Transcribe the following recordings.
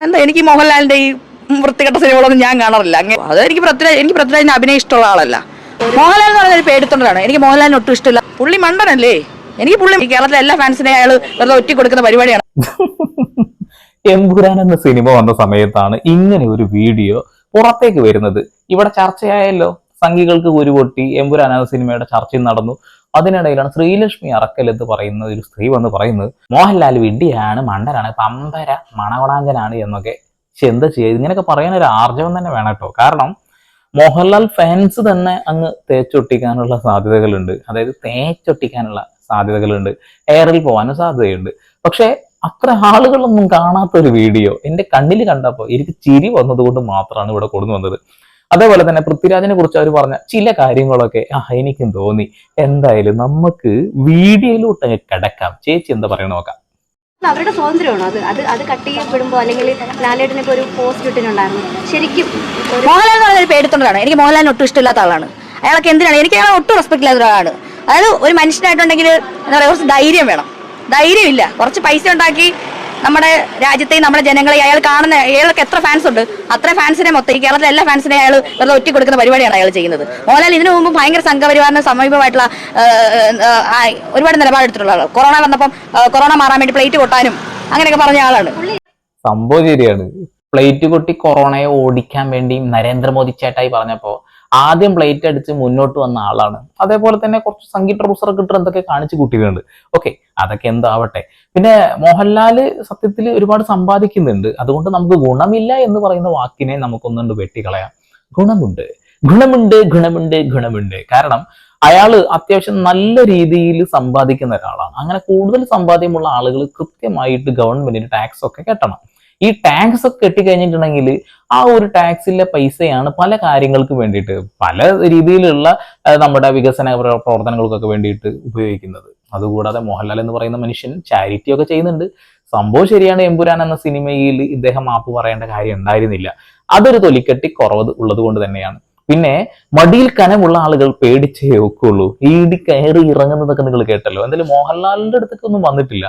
എന്താ എനിക്ക് മോഹൻലാലിന്റെ ഈ വൃത്തികെട്ട സിനിമകളൊന്നും ഞാൻ കാണാറില്ല. അത് എനിക്ക് പൃഥ്വിരാജ് എനിക്ക് പൃഥ്വിരാജിന് അഭിനയം ഇഷ്ടമുള്ള ആളല്ല. മോഹൻലാൽ എന്ന് പറയുന്നത് ഒരു പേടിത്തൊണ്ടരാണ് എനിക്ക് മോഹൻലാലിന് ഒട്ടും ഇഷ്ടമില്ല. പുള്ളി മണ്ടനല്ലേ? എനിക്ക് പുള്ളി കേരളത്തിലെ എല്ലാ ഫാൻസിനെ അയാൾ വെറുതെ ഒറ്റ കൊടുക്കുന്ന പരിപാടിയാണ്. എമ്പുരാൻ എന്ന സിനിമ വന്ന സമയത്താണ് ഇങ്ങനെ ഒരു വീഡിയോ പുറത്തേക്ക് വരുന്നത്. ഇവിടെ ചർച്ചയായല്ലോ. സംഘികൾക്ക് കുരുപൊട്ടി എമ്പുരാൻ എന്ന സിനിമയുടെ ചർച്ചയും നടന്നു. അതിനിടയിലാണ് ശ്രീലക്ഷ്മി അറക്കൽ എന്ന് പറയുന്ന ഒരു സ്ത്രീ വന്ന് പറയുന്നത് മോഹൻലാൽ വിഡ്ഢിയാണ് മണ്ടനാണ് പമ്പര മണവണാഞ്ചനാണ് എന്നൊക്കെ. പക്ഷെ എന്താ ചെയ്യുക? ഇങ്ങനെയൊക്കെ പറയാൻ ഒരു ആർജവം തന്നെ വേണം കേട്ടോ. കാരണം മോഹൻലാൽ ഫാൻസ് തന്നെ അങ്ങ് തേച്ചൊട്ടിക്കാനുള്ള സാധ്യതകളുണ്ട്. അതായത് തേച്ചൊട്ടിക്കാനുള്ള സാധ്യതകളുണ്ട്. എയറിൽ പോകാനും സാധ്യതയുണ്ട്. പക്ഷേ അത്ര ആളുകളൊന്നും കാണാത്ത ഒരു വീഡിയോ എന്റെ കണ്ണിൽ കണ്ടപ്പോൾ എനിക്ക് ചിരി വന്നതുകൊണ്ട് മാത്രമാണ് ഇവിടെ കൊടുന്നു വന്നത്. അതേപോലെ തന്നെ പൃഥ്വിരാജിനെ കുറിച്ച് അവർ പറഞ്ഞ ചില കാര്യങ്ങളൊക്കെ ആ എനിക്കും തോന്നി. എന്തായാലും നമുക്ക് വീഡിയോയിലോട്ട് അങ്ങ് കിടക്കാം. ചേച്ചി എന്താ പറയണ നോക്കാം. അവരുടെ സ്വാതന്ത്ര്യമാണോ അത്? അത് അത് കട്ട് ചെയ്യപ്പെടുമ്പോൾ അല്ലെങ്കിൽ ലാലേട്ടിനെ ഇപ്പോൾ ഒരു പോസ്റ്റ് ഇട്ടിട്ടുണ്ടായിരുന്നു. ശരിക്കും മോഹൻലാൽ എന്ന് പേടിത്തൊണ്ടരാണ് എനിക്ക് മോഹൻലാലിന് ഒട്ടും ഇഷ്ടമില്ലാത്ത ആളാണ്. അയാളൊക്കെ എന്തിനാണ്? എനിക്ക് അയാളെ ഒട്ടും റെസ്പെക്ട് ഇല്ലാത്ത ഒരാളാണ്. അതായത് ഒരു മനുഷ്യനായിട്ടുണ്ടെങ്കിൽ എന്താ പറയുക കുറച്ച് ധൈര്യം വേണം. ധൈര്യമില്ല. കുറച്ച് പൈസ ഉണ്ടാക്കി നമ്മുടെ രാജ്യത്തെയും നമ്മുടെ ജനങ്ങളെ അയാൾ കാണുന്ന അയാൾക്ക് എത്ര ഫാൻസ് ഉണ്ട്? അത്ര ഫാൻസിനെ മൊത്തം ഈ കേരളത്തിലെ എല്ലാ ഫാൻസിനെ അയാൾ വെറുതെ ഒറ്റ കൊടുക്കുന്ന പരിപാടിയാണ് അയാൾ ചെയ്യുന്നത്. മോഹൻലാൽ ഇതിനു മുമ്പ് ഭയങ്കര സംഘപരിവാറിന് സമീപമായിട്ടുള്ള ഒരുപാട് നിലപാടെടുത്തിട്ടുള്ള ആളാണ്. കൊറോണ വന്നപ്പം കൊറോണ മാറാൻ വേണ്ടി പ്ലേറ്റ് കൊട്ടാനും അങ്ങനെയൊക്കെ പറഞ്ഞ ആളാണ്. സംഭവം ശരിയാണ്. പ്ലേറ്റ് കൊട്ടി കൊറോണയെ ഓടിക്കാൻ വേണ്ടി നരേന്ദ്രമോദി ചേട്ടായി പറഞ്ഞപ്പോ ആദ്യം പ്ലേറ്റ് അടിച്ച് മുന്നോട്ട് വന്ന ആളാണ്. അതേപോലെ തന്നെ കുറച്ച് സംഗീത ട്രൗസർ കിട്ടും എന്തൊക്കെ കാണിച്ചു കൂട്ടിയിട്ടുണ്ട്. ഓക്കെ അതൊക്കെ എന്താവട്ടെ. പിന്നെ മോഹൻലാൽ സത്യത്തിൽ ഒരുപാട് സമ്പാദിക്കുന്നുണ്ട്. അതുകൊണ്ട് നമുക്ക് ഗുണമില്ല എന്ന് പറയുന്ന വാക്കിനെ നമുക്കൊന്നുകൊണ്ട് വെട്ടിക്കളയാം. ഗുണമുണ്ട്. ഗുണമുണ്ട് ഗുണമുണ്ട് ഗുണമുണ്ട്. കാരണം അയാൾ അത്യാവശ്യം നല്ല രീതിയിൽ സമ്പാദിക്കുന്ന ഒരാളാണ്. അങ്ങനെ കൂടുതൽ സമ്പാദ്യമുള്ള ആളുകൾ കൃത്യമായിട്ട് ഗവൺമെന്റിന് ടാക്സ് ഒക്കെ കെട്ടണം. ഈ ടാക്സ് ഒക്കെ കെട്ടിക്കഴിഞ്ഞിട്ടുണ്ടെങ്കിൽ ആ ഒരു ടാക്സിലെ പൈസയാണ് പല കാര്യങ്ങൾക്ക് വേണ്ടിയിട്ട് പല രീതിയിലുള്ള നമ്മുടെ വികസന പ്രവർത്തനങ്ങൾക്കൊക്കെ വേണ്ടിയിട്ട് ഉപയോഗിക്കുന്നത്. അതുകൂടാതെ മോഹൻലാൽ എന്ന് പറയുന്ന മനുഷ്യൻ ചാരിറ്റി ഒക്കെ ചെയ്യുന്നുണ്ട്. സംഭവം ശരിയാണ് എമ്പുരാൻ എന്ന സിനിമയിൽ ഇദ്ദേഹം മാപ്പ് പറയേണ്ട കാര്യം ഉണ്ടായിരുന്നില്ല. അതൊരു തൊലിക്കെട്ടി കുറവ് ഉള്ളത് കൊണ്ട് തന്നെയാണ്. പിന്നെ മടിയിൽ കനമുള്ള ആളുകൾ പേടിച്ചേ ഒക്കുള്ളൂ. ഈടി കയറി ഇറങ്ങുന്നതൊക്കെ നിങ്ങൾ കേട്ടല്ലോ. എന്തായാലും മോഹൻലാലിന്റെ അടുത്തൊക്കെ ഒന്നും വന്നിട്ടില്ല.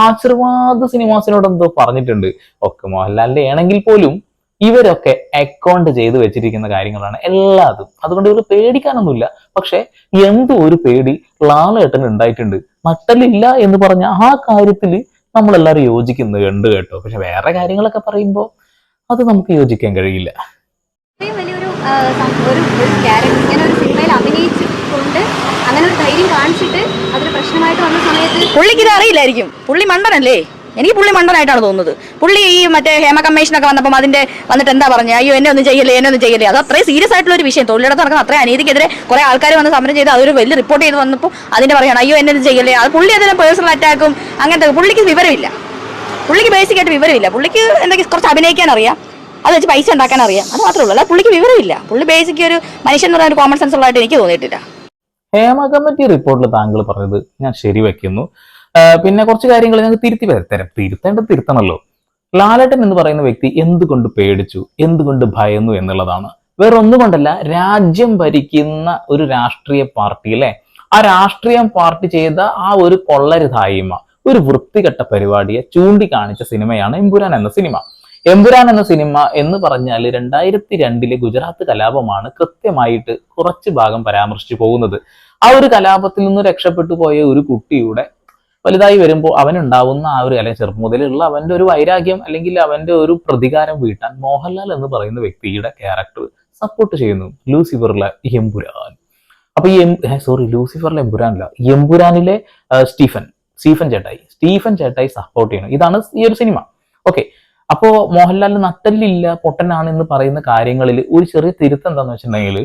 ആശീർവാദ സിനിമാസിനോട് എന്തോ പറഞ്ഞിട്ടുണ്ട്. ഒക്കെ മോഹൻലാലിന്റെ ആണെങ്കിൽ പോലും ഇവരൊക്കെ അക്കൗണ്ട് ചെയ്ത് വെച്ചിരിക്കുന്ന കാര്യങ്ങളാണ് എല്ലാതും. അതുകൊണ്ട് ഇവർ പേടിക്കാനൊന്നുമില്ല. പക്ഷെ എന്തോ ഒരു പേടി ലാലേട്ടന് ഉണ്ടായിട്ടുണ്ട്. നട്ടലില്ല എന്ന് പറഞ്ഞ ആ കാര്യത്തിൽ നമ്മളെല്ലാവരും യോജിക്കുന്നത് കണ്ടു കേട്ടോ. പക്ഷെ വേറെ കാര്യങ്ങളൊക്കെ പറയുമ്പോൾ അത് നമുക്ക് യോജിക്കാൻ കഴിയില്ല. വലിയൊരു ഒരു ക്യാരക്ടർ ഇങ്ങനെ ഒരു സിനിമയിൽ അഭിനയിച്ചുകൊണ്ട് അങ്ങനെ ധൈര്യം കാണിച്ചിട്ട് അതൊരു പ്രശ്നമായിട്ട് വന്ന സമയത്ത് പുള്ളിക്ക് ഇത് അറിയില്ലായിരിക്കും. പുള്ളി മണ്ടനല്ലേ? എനിക്ക് പുള്ളി മണ്ടനായിട്ടാണ് തോന്നുന്നത്. പുള്ളി ഈ മറ്റേ ഹേമ കമ്മീഷനൊക്കെ വന്നപ്പോൾ അതിന്റെ വന്നിട്ട് എന്താ പറഞ്ഞത് അയ്യോ എന്നെ ഒന്നും ചെയ്യല്ലേ എന്നെ ഒന്നും ചെയ്യല്ലേ? അത് അത്രയും സീരിയസ് ആയിട്ടുള്ള ഒരു വിഷയം. തൊഴിലിടത്ത് നടക്കുന്ന അത്രയും അനീതിക്കെതിരെ കുറെ ആൾക്കാർ വന്ന് സമരം ചെയ്ത് അതൊരു വലിയ റിപ്പോർട്ട് ചെയ്ത് വന്നപ്പോൾ അതിന്റെ പറയണം അയ്യോ എന്നെ ഒന്നും ചെയ്യല്ലേ? അത് പുള്ളി അതിനെ പേഴ്സണൽ അറ്റാക്കും അങ്ങനത്തെ പുള്ളിക്ക് വിവരമില്ല. പുള്ളിക്ക് ബേസിക് ആയിട്ട് വിവരമില്ല. പുള്ളിക്ക് എന്തെങ്കിലും കുറച്ച് അഭിനയിക്കാൻ അറിയാം. അത് വെച്ച് പൈസ ഉണ്ടാക്കാൻ അറിയാം. അത് മാത്രമേ ഉള്ളൂ. അല്ല പുള്ളിക്ക് വിവരമില്ല. പുള്ളി ബേസിക് ഒരു മനുഷ്യൻ എന്ന് പറയുന്ന ഒരു കോമൺ സെൻസ് ഉള്ളതായിട്ട് എനിക്ക് തോന്നിയിട്ടില്ല. ഹേമ കമ്മിറ്റി റിപ്പോർട്ടിൽ താങ്കൾ പറഞ്ഞത് ഞാൻ ശരി വയ്ക്കുന്നു പിന്നെ കുറച്ച് കാര്യങ്ങൾ ഞങ്ങൾക്ക് തിരുത്തി തരാം. തിരുത്തേണ്ടത് തിരുത്തണമല്ലോ. ലാലേട്ടൻ എന്ന് പറയുന്ന വ്യക്തി എന്തുകൊണ്ട് പേടിച്ചു? എന്തുകൊണ്ട് ഭയന്നു എന്നുള്ളതാണ്. വേറെ ഒന്നുകൊണ്ടല്ല രാജ്യം ഭരിക്കുന്ന ഒരു രാഷ്ട്രീയ പാർട്ടി അല്ലെ? ആ രാഷ്ട്രീയ പാർട്ടി ചെയ്ത ആ ഒരു കൊള്ളരുതായ്മ ഒരു വൃത്തികെട്ട പരിപാടിയെ ചൂണ്ടിക്കാണിച്ച സിനിമയാണ് എമ്പുരാൻ എന്ന സിനിമ. എമ്പുരാൻ എന്ന സിനിമ എന്ന് പറഞ്ഞാൽ രണ്ടായിരത്തി രണ്ടിലെ ഗുജറാത്ത് കലാപമാണ് കൃത്യമായിട്ട് കുറച്ച് ഭാഗം പരാമർശിച്ചു പോകുന്നത്. ആ ഒരു കലാപത്തിൽ നിന്ന് രക്ഷപ്പെട്ടു പോയ ഒരു കുട്ടിയുടെ വലുതായി വരുമ്പോൾ അവനുണ്ടാവുന്ന ആ ഒരു അല്ലെങ്കിൽ ചെറുപ്പം മുതലുള്ള അവന്റെ ഒരു വൈരാഗ്യം അല്ലെങ്കിൽ അവന്റെ ഒരു പ്രതികാരം വീട്ടാൻ മോഹൻലാൽ എന്ന് പറയുന്ന വ്യക്തിയുടെ ക്യാരക്ടർ സപ്പോർട്ട് ചെയ്യുന്നു. ലൂസിഫറിലെ എമ്പുരാൻ. അപ്പൊ ഈ സോറി ലൂസിഫറിലെ എമ്പുരാനല്ല എമ്പുരാനിലെ സ്റ്റീഫൻ സ്റ്റീഫൻ ചേട്ടായി. സ്റ്റീഫൻ ചേട്ടായി സപ്പോർട്ട് ചെയ്യണം ഇതാണ് ഈ ഒരു സിനിമ. ഓക്കെ അപ്പോ മോഹൻലാൽ നട്ടല്ലില്ല പൊട്ടനാണ് എന്ന് പറയുന്ന കാര്യങ്ങളിൽ ഒരു ചെറിയ തിരുത്തം എന്താന്ന് വെച്ചിട്ടുണ്ടെങ്കിൽ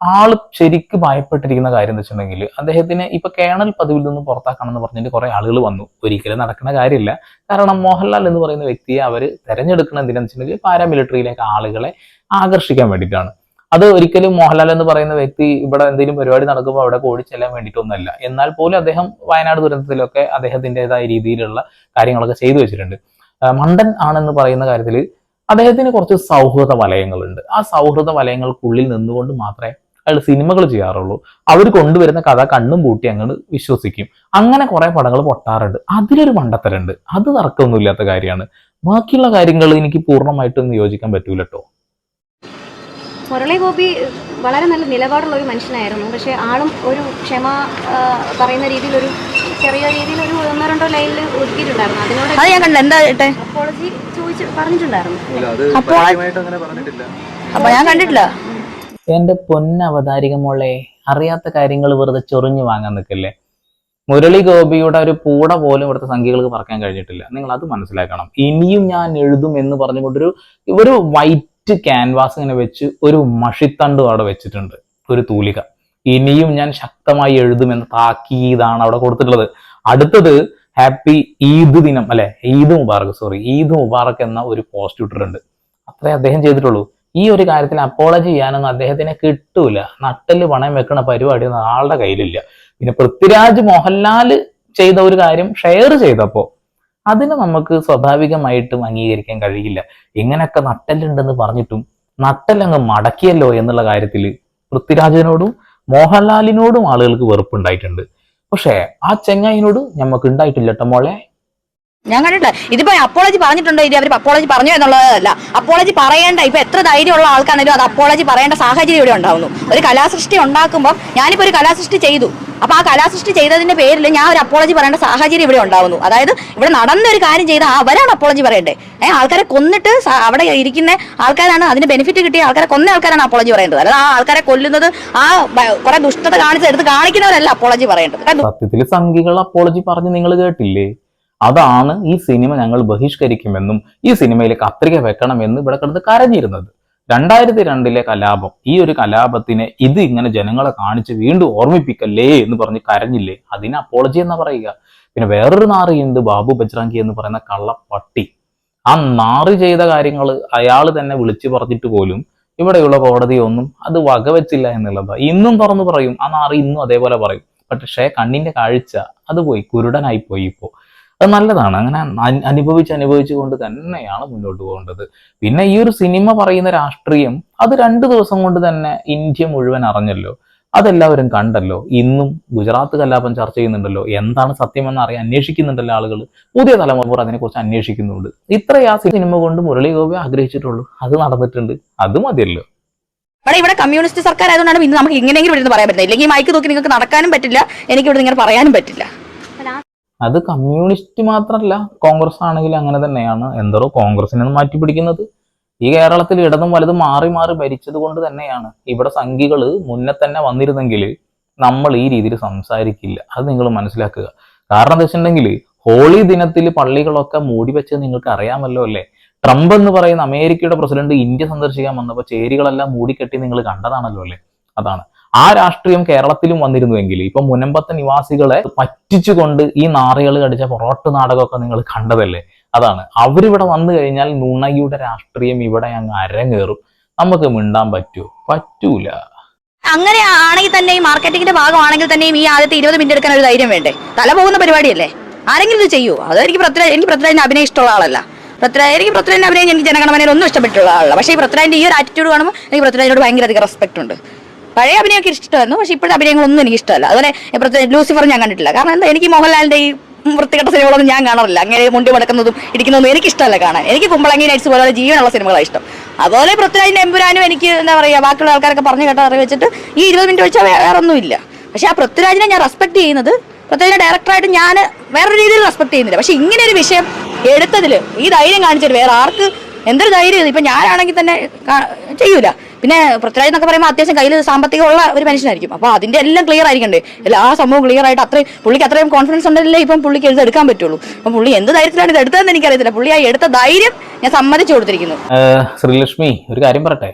ആൾ ശരിക്കും ഭയപ്പെട്ടിരിക്കുന്ന കാര്യം എന്ന് വെച്ചിട്ടുണ്ടെങ്കിൽ അദ്ദേഹത്തിന് ഇപ്പൊ കേണൽ പദവിയിൽ നിന്ന് പുറത്താക്കണം എന്ന് പറഞ്ഞിട്ട് കുറെ ആളുകൾ വന്നു. ഒരിക്കലും നടക്കുന്ന കാര്യമില്ല. കാരണം മോഹൻലാൽ എന്ന് പറയുന്ന വ്യക്തിയെ അവർ തെരഞ്ഞെടുക്കണം എന്തിനാന്ന് വെച്ചിട്ടുണ്ടെങ്കിൽ പാരാമിലിറ്ററിയിലേക്ക് ആളുകളെ ആകർഷിക്കാൻ വേണ്ടിയിട്ടാണ്. അത് ഒരിക്കലും മോഹൻലാൽ എന്ന് പറയുന്ന വ്യക്തി ഇവിടെ എന്തെങ്കിലും പരിപാടി നടക്കുമ്പോൾ അവിടെ ഓടി ചെല്ലാൻ വേണ്ടിയിട്ടൊന്നുമല്ല. എന്നാൽ പോലും അദ്ദേഹം വയനാട് ദുരന്തത്തിലൊക്കെ അദ്ദേഹത്തിന്റെതായ രീതിയിലുള്ള കാര്യങ്ങളൊക്കെ ചെയ്തു വെച്ചിട്ടുണ്ട്. മണ്ടൻ ആണെന്ന് പറയുന്ന കാര്യത്തിൽ അദ്ദേഹത്തിന് കുറച്ച് സൗഹൃദ വലയങ്ങളുണ്ട്. ആ സൗഹൃദ വലയങ്ങൾക്കുള്ളിൽ നിന്നുകൊണ്ട് മാത്രമേ അയാൾ സിനിമകൾ ചെയ്യാറുള്ളൂ. അവർ കൊണ്ടുവരുന്ന കഥ കണ്ണും പൂട്ടി അങ്ങോട്ട് വിശ്വസിക്കും. അങ്ങനെ കുറെ പടങ്ങൾ പൊട്ടാറുണ്ട്. അതിലൊരു മണ്ടത്തരുണ്ട് അത് തർക്കമൊന്നുമില്ലാത്ത കാര്യമാണ്. ബാക്കിയുള്ള കാര്യങ്ങൾ എനിക്ക് പൂർണമായിട്ടും യോജിക്കാൻ പറ്റൂല കേട്ടോ മുരളി ഗോപി വളരെ നല്ല നിലപാടുള്ള ഒരു മനുഷ്യനായിരുന്നു. പക്ഷേ ആളും ഒരു ക്ഷമ പറയുന്ന രീതിയിൽ ഒരു ചെറിയ രീതിയിൽ ഒരു ഒന്നോ രണ്ടോ ലൈനിൽ ഒതുക്കിയിട്ടുണ്ടായിരുന്നു. അതിനോട് അത് ഞാൻ കണ്ടില്ല. എന്താ ഇട്ടെ അപ്പോളജി ചോദിച്ച് പറഞ്ഞിട്ടുണ്ടായിരുന്നു. ഇല്ല അത് അപ്പോൾ- അങ്ങനെ പറഞ്ഞിട്ടില്ല. അപ്പൊ ഞാൻ കണ്ടിട്ടില്ല. എന്റെ പൊന്നവതാരിക മോളെ അറിയാത്ത കാര്യങ്ങൾ വെറുതെ ചൊറിഞ്ഞു വാങ്ങാൻ നിൽക്കല്ലേ? മുരളി ഗോപിയുടെ ഒരു പൂട പോലും ഇവിടുത്തെ സംഖ്യകൾക്ക് പറക്കാൻ കഴിഞ്ഞിട്ടില്ല. നിങ്ങൾ അത് മനസ്സിലാക്കണം. ഇനിയും ഞാൻ എഴുതും എന്ന് പറഞ്ഞുകൊണ്ടൊരു ഒരു വൈറ്റ് ക്യാൻവാസ് ഇങ്ങനെ വെച്ച് ഒരു മഷിത്തണ്ടും അവിടെ വെച്ചിട്ടുണ്ട്. ഒരു തൂലിക. ഇനിയും ഞാൻ ശക്തമായി എഴുതുമെന്ന് താക്കീതാണ് അവിടെ കൊടുത്തിട്ടുള്ളത്. അടുത്തത് ഹാപ്പി ഈദ് ദിനം അല്ലെ? ഈദ് മുബാറക് സോറി ഈദ് മുബാറക് എന്ന ഒരു പോസ്റ്റ് ഇട്ടിട്ടുണ്ട്. അത്രേ അദ്ദേഹം ചെയ്തിട്ടുള്ളൂ. ഈ ഒരു കാര്യത്തിൽ അപ്പോളജി ചെയ്യാനൊന്നും അദ്ദേഹത്തിന് കിട്ടൂല. നട്ടൽ പണയം വെക്കുന്ന പരിപാടി ഒന്നും ആളുടെ കയ്യിലില്ല. പിന്നെ പൃഥ്വിരാജ് മോഹൻലാൽ ചെയ്ത ഒരു കാര്യം ഷെയർ ചെയ്തപ്പോ അതിനെ നമുക്ക് സ്വാഭാവികമായിട്ടും അംഗീകരിക്കാൻ കഴിയില്ല. ഇങ്ങനെയൊക്കെ നട്ടലുണ്ടെന്ന് പറഞ്ഞിട്ടും നട്ടലങ്ങ് മടക്കിയല്ലോ എന്നുള്ള കാര്യത്തിൽ പൃഥ്വിരാജിനോടും മോഹൻലാലിനോടും ആളുകൾക്ക് വെറുപ്പുണ്ടായിട്ടുണ്ട്. പക്ഷേ ആ ചെങ്ങായിനോട് ഞമ്മക്ക് ഉണ്ടായിട്ടില്ല കേട്ടോ മോളെ. ഞാൻ കണ്ടിട്ടില്ല. ഇതിപ്പോ അപ്പോളജി പറഞ്ഞിട്ടുണ്ടോ? ഇനി അവർ അപ്പോളജി പറഞ്ഞു എന്നുള്ളതല്ല അപ്പോളജി പറയേണ്ട ഇപ്പൊ എത്ര ധൈര്യമുള്ള ആൾക്കാണെങ്കിലും അത് അപ്പോളജി പറയേണ്ട സാഹചര്യം ഇവിടെ ഉണ്ടാവുന്നു. ഒരു കലാസൃഷ്ടി ഉണ്ടാക്കുമ്പോൾ ഞാനിപ്പോ ഒരു കലാസൃഷ്ടി ചെയ്തു. അപ്പൊ ആ കലാസൃഷ്ടി ചെയ്തതിന്റെ പേരിൽ ഞാൻ ഒരു അപ്പോളജി പറയേണ്ട സാഹചര്യം ഇവിടെ ഉണ്ടാവുന്നു. അതായത് ഇവിടെ നടന്ന ഒരു കാര്യം ചെയ്ത അവരാണ് അപ്പോളജി പറയേണ്ടത് ഏഹ് ആൾക്കാരെ കൊന്നിട്ട് അവിടെ ഇരിക്കുന്ന ആൾക്കാരാണ് അതിന് ബെനിഫിറ്റ് കിട്ടിയ ആൾക്കാരെ കൊന്ന ആൾക്കാരാണ് അപ്പോളജി പറയേണ്ടത്. അല്ലാതെ ആ ആൾക്കാരെ കൊല്ലുന്നത് ആ കുറെ ദുഷ്ടത കാണിച്ചെടുത്ത് കാണിക്കുന്നവരല്ല അപ്പോളജി പറയേണ്ടത്. സത്യത്തിൽ സംഘികൾ അപ്പോളജി പറഞ്ഞ് നിങ്ങൾ കേട്ടില്ലേ? അതാണ് ഈ സിനിമ ഞങ്ങൾ ബഹിഷ്കരിക്കുമെന്നും ഈ സിനിമയിൽ കത്രിക വെക്കണമെന്നും ഇവിടെ കിടന്ന് കരഞ്ഞിരുന്നത്. രണ്ടായിരത്തി രണ്ടിലെ കലാപം ഈ ഒരു കലാപത്തിനെ ഇത് ഇങ്ങനെ ജനങ്ങളെ കാണിച്ച് വീണ്ടും ഓർമ്മിപ്പിക്കല്ലേ എന്ന് പറഞ്ഞ് കരഞ്ഞില്ലേ? അതിന് അപ്പോളജി എന്നാ പറയുക? പിന്നെ വേറൊരു നാറിയുണ്ട് ബാബു ബജ്രാങ്കി എന്ന് പറയുന്ന കള്ളപ്പട്ടി. ആ നാറി ചെയ്ത കാര്യങ്ങൾ അയാൾ തന്നെ വിളിച്ചു പറഞ്ഞിട്ട് പോലും ഇവിടെയുള്ള കോടതിയൊന്നും അത് വകവെച്ചില്ല എന്നുള്ളതാ. ഇന്നും തുറന്നു പറയും ആ നാറി ഇന്നും അതേപോലെ പറയും. പക്ഷേ കണ്ണിന്റെ കാഴ്ച അത് പോയി കുരുടനായി പോയി ഇപ്പോ അത് നല്ലതാണ്. അങ്ങനെ അനുഭവിച്ച് അനുഭവിച്ചു കൊണ്ട് തന്നെയാണ് മുന്നോട്ട് പോകേണ്ടത്. പിന്നെ ഈ ഒരു സിനിമ പറയുന്ന രാഷ്ട്രീയം അത് രണ്ട് ദിവസം കൊണ്ട് തന്നെ ഇന്ത്യ മുഴുവൻ അറിഞ്ഞല്ലോ. അതെല്ലാവരും കണ്ടല്ലോ. ഇന്നും ഗുജറാത്ത് കലാപം ചർച്ച ചെയ്യുന്നുണ്ടല്ലോ. എന്താണ് സത്യമെന്ന് അറിയാൻ അന്വേഷിക്കുന്നുണ്ടല്ലോ ആളുകൾ പുതിയ തലമുറ അതിനെക്കുറിച്ച് അന്വേഷിക്കുന്നുണ്ട്. ഇത്രയും ആ സിനിമ കൊണ്ട് മുരളി ഗോപി ആഗ്രഹിച്ചിട്ടുള്ളൂ. അത് നടന്നിട്ടുണ്ട്. അത് മതിയല്ലോ. ഇവിടെ ഇവിടെ കമ്മ്യൂണിസ്റ്റ് സർക്കാർ ആയതുകൊണ്ടാണ് ഇന്ന് നമുക്ക് ഇങ്ങനെയെങ്കിലും ഇവിടെ പറയാൻ പറ്റുന്നത്. ഇല്ലെങ്കിൽ മൈക്ക് നോക്കി നിങ്ങൾക്ക് നടക്കാനും പറ്റില്ല. എനിക്ക് ഇവിടെ ഇങ്ങനെ പറയാനും പറ്റില്ല. അത് കമ്മ്യൂണിസ്റ്റ് മാത്രമല്ല കോൺഗ്രസ് ആണെങ്കിൽ അങ്ങനെ തന്നെയാണ്. എന്തോ കോൺഗ്രസിനെ മാറ്റി പിടിക്കുന്നത് ഈ കേരളത്തിൽ ഇടതും വലതും മാറി മാറി ഭരിച്ചത് കൊണ്ട് തന്നെയാണ്. ഇവിടെ സംഖ്യകൾ മുന്നേ തന്നെ വന്നിരുന്നെങ്കിൽ നമ്മൾ ഈ രീതിയിൽ സംസാരിക്കില്ല. അത് നിങ്ങൾ മനസ്സിലാക്കുക. കാരണം എന്താ വെച്ചിട്ടുണ്ടെങ്കിൽ ഹോളി ദിനത്തിൽ പള്ളികളൊക്കെ മൂടി വെച്ചത് നിങ്ങൾക്ക് അറിയാമല്ലോ അല്ലേ? ട്രംപ് എന്ന് പറയുന്ന അമേരിക്കയുടെ പ്രസിഡന്റ് ഇന്ത്യ സന്ദർശിക്കാൻ വന്നപ്പോൾ ചേരികളെല്ലാം മൂടിക്കെട്ടി നിങ്ങൾ കണ്ടതാണല്ലോ അല്ലേ? അതാണ്. ആ രാഷ്ട്രീയം കേരളത്തിലും വന്നിരുന്നുവെങ്കിൽ ഇപ്പൊ മുനമ്പത്തെ നിവാസികളെ പറ്റിച്ചുകൊണ്ട് ഈ നാറികൾ കടിച്ച പൊറോട്ട് നാടകമൊക്കെ നിങ്ങൾ കണ്ടതല്ലേ? അതാണ്. അവരിവിടെ വന്നു കഴിഞ്ഞാൽ നുണയുടെ രാഷ്ട്രീയം ഇവിടെ അങ്ങ് അരങ്ങേറും. നമുക്ക് മിണ്ടാൻ പറ്റൂ പറ്റൂല. അങ്ങനെ ആണെങ്കിൽ തന്നെ ഈ മാർക്കറ്റിംഗിന്റെ ഭാഗമാണെങ്കിൽ തന്നെയും ഈ ആദ്യത്തെ ഇരുപത് മിനിറ്റ് എടുക്കാൻ ഒരു ധൈര്യം വേണ്ടേ? തല പോകുന്ന പരിപാടിയല്ലേ? ആരെങ്കിലും ഇത് ചെയ്യൂ? അത് എനിക്ക് പൃഥ്വിരാജ് എനിക്ക് പൃഥ്വിരാജിനെ അഭിനയം ഇഷ്ടമുള്ള ആളല്ല. പൃഥ്വിരാജ് എനിക്ക് പൃഥ്വിരാജിന്റെ അഭിനയം എനിക്ക് ജനഗണമനയിൽ ഒന്നും ഇഷ്ടപ്പെട്ടുള്ള ആളല്ല. പക്ഷേ ഈ പൃഥ്വിരാജിന്റെ ഈ ഒരു ആറ്റിറ്റ്യൂഡ് കാണുമ്പോൾ എനിക്ക് പൃഥ്വിരാജിനോട് ഭയങ്കര അധികം റെസ്പെക്ട് ഉണ്ട്. പഴയ അഭിനയമൊക്കെ ഇഷ്ടമായിരുന്നു പക്ഷെ ഇപ്പോഴത്തെ അഭിനയങ്ങളൊന്നും എനിക്ക് ഇഷ്ടമല്ല അതുപോലെ പ്രത്യേകിച്ച് ലൂസിഫർ ഞാൻ കണ്ടിട്ടില്ല. കാരണം എന്താ എനിക്ക് മോഹൻലാലിന്റെ ഈ വൃത്തികെട്ട സിനിമകളൊന്നും ഞാൻ കാണാറില്ല. അങ്ങനെ മുണ്ടി മടക്കുന്നതും ഇരിക്കുന്നതും എനിക്ക് ഇഷ്ടമല്ല കാണാൻ. എനിക്ക് കുമ്പളങ്ങി നൈറ്റ്സ് പോലെ ജീവനുള്ള സിനിമകളാണ് ഇഷ്ടം. അതുപോലെ പൃഥ്വിരാജിന്റെ എമ്പുരാനും എനിക്ക് എന്താ പറയുക ബാക്കിയുള്ള ആൾക്കാരൊക്കെ പറഞ്ഞു കേട്ട അറിവ് വെച്ചിട്ട് ഈ ഇരുപത് മിനിറ്റ് വെച്ചാൽ വേറെ ഒന്നുമില്ല പക്ഷേ ആ പൃഥ്വിരാജിനെ ഞാൻ റെസ്പെക്ട് ചെയ്യുന്നത് പൃഥ്വിരാജിനെ ഡയറക്ടറായിട്ട് ഞാൻ വേറൊരു രീതിയിൽ റെസ്പെക്ട് ചെയ്യുന്നില്ല. പക്ഷെ ഇങ്ങനെ ഒരു വിഷയം എടുത്തതിൽ ഈ ധൈര്യം കാണിച്ചിട്ട് വേറെ ആർക്ക് എന്തൊരു ധൈര്യം ഇപ്പൊ ഞാനാണെങ്കിൽ തന്നെ ചെയ്യൂല. പിന്നെ പൃഥ്വിരാജ് എന്നൊക്കെ പറയുമ്പോൾ അത്യാവശ്യം കയ്യിൽ സാമ്പത്തികമുള്ള ഒരു മനുഷ്യനായിരിക്കും. അപ്പോൾ അതിന്റെ എല്ലാം ക്ലിയർ ആയിരിക്കണ്ടേ? എല്ലാ സംഭവം ക്ലിയർ ആയിട്ട് അത്രയും പുള്ളിക്ക് അത്രയും കോൺഫിഡൻസ് ഉണ്ടല്ലേ ഇപ്പം പുള്ളിക്ക് എഴുതി എടുക്കാൻ പറ്റുള്ളൂ. അപ്പം പുള്ളി എന്ത് ധൈര്യത്തിലാണ് ഇത് എടുത്തതെന്ന് എനിക്കറിയത്തില്ല. പുള്ളി ആ എടുത്ത ധൈര്യം ഞാൻ സമ്മതിച്ചു കൊടുത്തിരിക്കുന്നു. ശ്രീലക്ഷ്മി ഒരു കാര്യം പറയട്ടെ?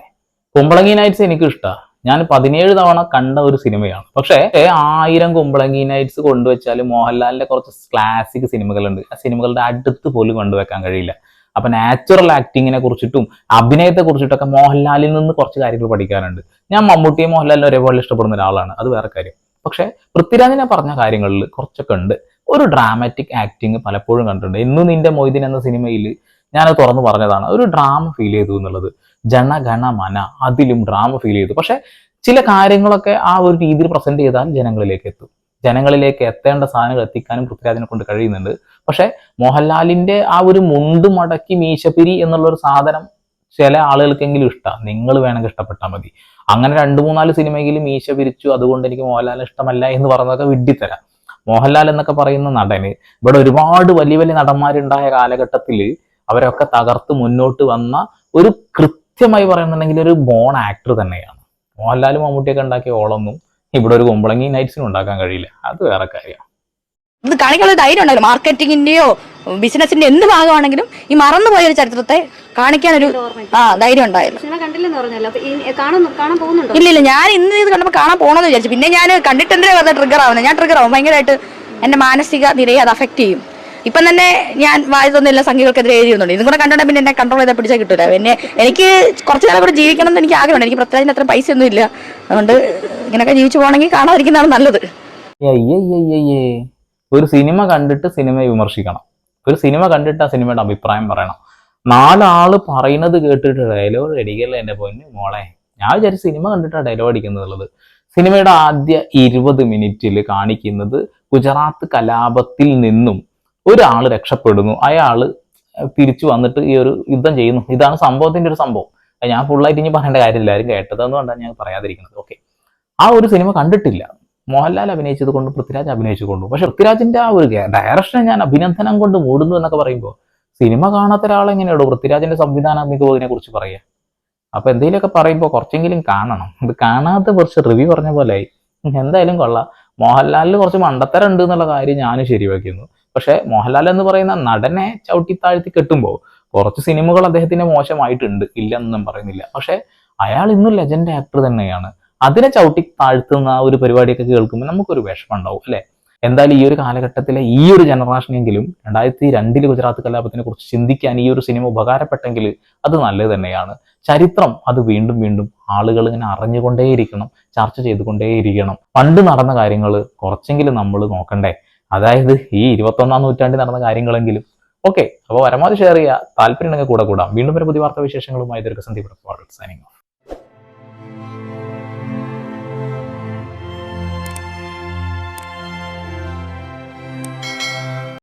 കുമ്പളങ്ങി നൈറ്റ്സ് എനിക്ക് ഇഷ്ടമാണ് ഞാൻ പതിനേഴ് തവണ കണ്ട ഒരു സിനിമയാണ്. പക്ഷേ ആയിരം കുമ്പളങ്ങി നൈറ്റ്സ് കൊണ്ടുവച്ചാൽ മോഹൻലാലിന്റെ കുറച്ച് ക്ലാസിക് സിനിമകളുണ്ട്. ആ സിനിമകളുടെ അടുത്ത് പോലും കൊണ്ടുവെക്കാൻ കഴിയില്ല. അപ്പൊ നാച്ചുറൽ ആക്ടിങ്ങിനെ കുറിച്ചിട്ടും അഭിനയത്തെ കുറിച്ചിട്ടൊക്കെ മോഹൻലാലിൽ നിന്ന് കുറച്ച് കാര്യങ്ങൾ പഠിക്കാനുണ്ട്. ഞാൻ മമ്മൂട്ടിയും മോഹൻലാലിനെ ഒരേപോലെ ഇഷ്ടപ്പെടുന്ന ഒരാളാണ്. അത് വേറെ കാര്യം. പക്ഷെ പൃഥ്വിരാജിനെ പറഞ്ഞ കാര്യങ്ങളിൽ കുറച്ചൊക്കെ ഉണ്ട്. ഒരു ഡ്രാമാറ്റിക് ആക്ടിങ് പലപ്പോഴും കണ്ടിട്ടുണ്ട്. എന്നും നിന്റെ മൊയ്തീൻ എന്ന സിനിമയിൽ ഞാനത് തുറന്നു പറഞ്ഞതാണ്. ഒരു ഡ്രാമ ഫീൽ ചെയ്തു എന്നുള്ളത്. ജനഗണ മന അതിലും ഡ്രാമ ഫീൽ ചെയ്തു. പക്ഷെ ചില കാര്യങ്ങളൊക്കെ ആ ഒരു രീതിയിൽ പ്രസന്റ് ചെയ്താൽ ജനങ്ങളിലേക്ക് എത്തും. ജനങ്ങളിലേക്ക് എത്തേണ്ട സാധനങ്ങൾ എത്തിക്കാനും പൃഥ്വിരാജിനെ കൊണ്ട് കഴിയുന്നുണ്ട്. പക്ഷെ മോഹൻലാലിന്റെ ആ ഒരു മുണ്ട് മടക്കി മീശപ്പിരി എന്നുള്ള ഒരു സാധനം ചില ആളുകൾക്കെങ്കിലും ഇഷ്ടമാണ് നിങ്ങൾ വേണമെങ്കിൽ ഇഷ്ടപ്പെട്ടാൽ മതി. അങ്ങനെ രണ്ട് മൂന്നാൽ സിനിമയിൽ മീശ പിരിച്ചു അതുകൊണ്ട് എനിക്ക് മോഹൻലാലിനെ ഇഷ്ടമല്ല എന്ന് പറഞ്ഞതൊക്കെ വിഡ്ഢിത്തരാം. മോഹൻലാൽ എന്നൊക്കെ പറയുന്ന നടന് ഇവിടെ ഒരുപാട് വലിയ വലിയ നടന്മാരുണ്ടായ കാലഘട്ടത്തിൽ അവരൊക്കെ തകർത്ത് മുന്നോട്ട് വന്ന ഒരു കൃത്യമായി പറയുന്നുണ്ടെങ്കിൽ ഒരു ബോൺ ആക്ടർ തന്നെയാണ്. മോഹൻലാലും മമ്മൂട്ടിയൊക്കെ ഉണ്ടാക്കിയ ഓളൊന്നും ഇവിടെ ഒരു കുമ്പളങ്ങി നൈറ്റ്സിനും ഉണ്ടാക്കാൻ കഴിയില്ല. അത് വേറെ കാര്യം ഇത് കാണിക്കാനുള്ള ധൈര്യം ഉണ്ടല്ലോ. മാർക്കറ്റിങ്ങിന്റെയോ ബിസിനസിന്റെ എന്ത് ഭാഗമാണെങ്കിലും ഈ മറന്നുപോയ ഒരു ചരിത്രത്തെ കാണിക്കാനൊരു ആ ധൈര്യം ഉണ്ടായിരുന്നു ഇല്ല ഇല്ല. ഞാൻ ഇന്ന് ഇത് കണ്ടപ്പോൾ കാണാൻ പോകണമെന്ന് വിചാരിച്ചു. പിന്നെ ഞാൻ കണ്ടിട്ട് എന്തിനാ വെറുതെ ട്രിഗർ ആവുന്നത് ഞാൻ ട്രിഗർ ആവും. ഭയങ്കരമായിട്ട് എന്റെ മാനസിക നിരയെ അത് അഫക്ട് ചെയ്യും. ഇപ്പം തന്നെ ഞാൻ വായതൊന്നുമില്ല സംഖ്യകൾക്കെതിരെ എഴുതിയുന്നുണ്ട് ഇതും കൂടെ കണ്ടാൽ പിന്നെ എന്നെ കൺട്രോൾ ചെയ്താൽ പിടിച്ചാൽ കിട്ടില്ല പിന്നെ എനിക്ക് കുറച്ച് നേരം കൂടെ ജീവിക്കണം എന്ന് എനിക്ക് ആഗ്രഹമുണ്ട്. എനിക്ക് പ്രത്യേകിച്ച് അത്ര പൈസ ഒന്നും ഇല്ല. അതുകൊണ്ട് ഇങ്ങനെയൊക്കെ ജീവിച്ചു പോകണമെങ്കിൽ കാണാതിരിക്കുന്നതാണ് നല്ലത്. ഒരു സിനിമ കണ്ടിട്ട് സിനിമയെ വിമർശിക്കണം. ഒരു സിനിമ കണ്ടിട്ട് ആ സിനിമയുടെ അഭിപ്രായം പറയണം. നാലാൾ പറയുന്നത് കേട്ടിട്ട് ഡയലോഗ് അടിക്കല്ലേ എന്റെ പൊന്നു മോളെ? ഞാൻ വിചാരിച്ച സിനിമ കണ്ടിട്ടാണ് ഡയലോഗ് അടിക്കുന്നുള്ളത് സിനിമയുടെ ആദ്യ ഇരുപത് മിനിറ്റിൽ കാണിക്കുന്നത് ഗുജറാത്ത് കലാപത്തിൽ നിന്നും ഒരാൾ രക്ഷപ്പെടുന്നു. അയാൾ തിരിച്ചു വന്നിട്ട് ഈ ഒരു യുദ്ധം ചെയ്യുന്നു. ഇതാണ് സംഭവത്തിന്റെ ഒരു സംഭവം. ഞാൻ ഫുള്ളായിട്ട് ഇനി പറയേണ്ട കാര്യമില്ല. ആരും കേട്ടതെന്ന് കൊണ്ടാണ് ഞാൻ പറയാതിരിക്കുന്നത്. ഓക്കെ ആ ഒരു സിനിമ കണ്ടിട്ടില്ല. മോഹൻലാൽ അഭിനയിച്ചത് കൊണ്ടും പൃഥ്വിരാജ് അഭിനയിച്ചു കൊണ്ടും പക്ഷെ പൃഥ്വിരാജിന്റെ ആ ഒരു ഡയറക്ഷനെ ഞാൻ അഭിനന്ദനം കൊണ്ട് മൂടുന്നു എന്നൊക്കെ പറയുമ്പോൾ സിനിമ കാണാത്ത ഒരാളെങ്ങനെയുള്ളൂ? പൃഥ്വിരാജിന്റെ സംവിധാന മികവിനെ കുറിച്ച് പറയുക. അപ്പൊ എന്തെങ്കിലുമൊക്കെ പറയുമ്പോൾ കുറച്ചെങ്കിലും കാണണം. ഇത് കാണാത്ത കുറച്ച് റിവ്യൂ പറഞ്ഞ പോലെ. എന്തായാലും കൊള്ളാം. മോഹൻലാലിന് കുറച്ച് മണ്ടത്തരം ഉണ്ട് എന്നുള്ള കാര്യം ഞാനും ശരിവെക്കുന്നു. പക്ഷെ മോഹൻലാൽ എന്ന് പറയുന്ന നടനെ ചവിട്ടി താഴ്ത്തി കെട്ടുമ്പോൾ കുറച്ച് സിനിമകൾ അദ്ദേഹത്തിന് മോശമായിട്ടുണ്ട് ഇല്ലെന്നൊന്നും പറയുന്നില്ല. പക്ഷെ അയാൾ ഇന്നും ലെജൻഡ് ആക്ടർ തന്നെയാണ്. അതിനെ ചവിട്ടി താഴ്ത്തുന്ന ഒരു പരിപാടിയൊക്കെ കേൾക്കുമ്പോൾ നമുക്കൊരു വിഷമം ഉണ്ടാവും അല്ലെ? എന്തായാലും ഈ ഒരു കാലഘട്ടത്തിലെ ഈ ഒരു ജനറേഷനെങ്കിലും രണ്ടായിരത്തി രണ്ടിൽ ഗുജറാത്ത് കലാപത്തിനെ കുറിച്ച് ചിന്തിക്കാൻ ഈ ഒരു സിനിമ ഉപകാരപ്പെട്ടെങ്കിൽ അത് നല്ലത് തന്നെയാണ്. ചരിത്രം അത് വീണ്ടും വീണ്ടും ആളുകൾ ഇങ്ങനെ അറിഞ്ഞുകൊണ്ടേയിരിക്കണം ചർച്ച ചെയ്തുകൊണ്ടേയിരിക്കണം. പണ്ട് നടന്ന കാര്യങ്ങൾ കുറച്ചെങ്കിലും നമ്മൾ നോക്കണ്ടേ? അതായത് ഈ ഇരുപത്തൊന്നാം നൂറ്റാണ്ടിൽ നടന്ന കാര്യങ്ങളെങ്കിലും. ഓക്കെ അപ്പോൾ പരമാവധി ഷെയർ ചെയ്യുക. താല്പര്യം ഉണ്ടെങ്കിൽ കൂടെ കൂടാം. വീണ്ടും ഒരു പുതിയ വാർത്താ വിശേഷങ്ങളുമായി ദീർഘസന്ധി സന്ദീപ് സൈനിങ് ഓഫ്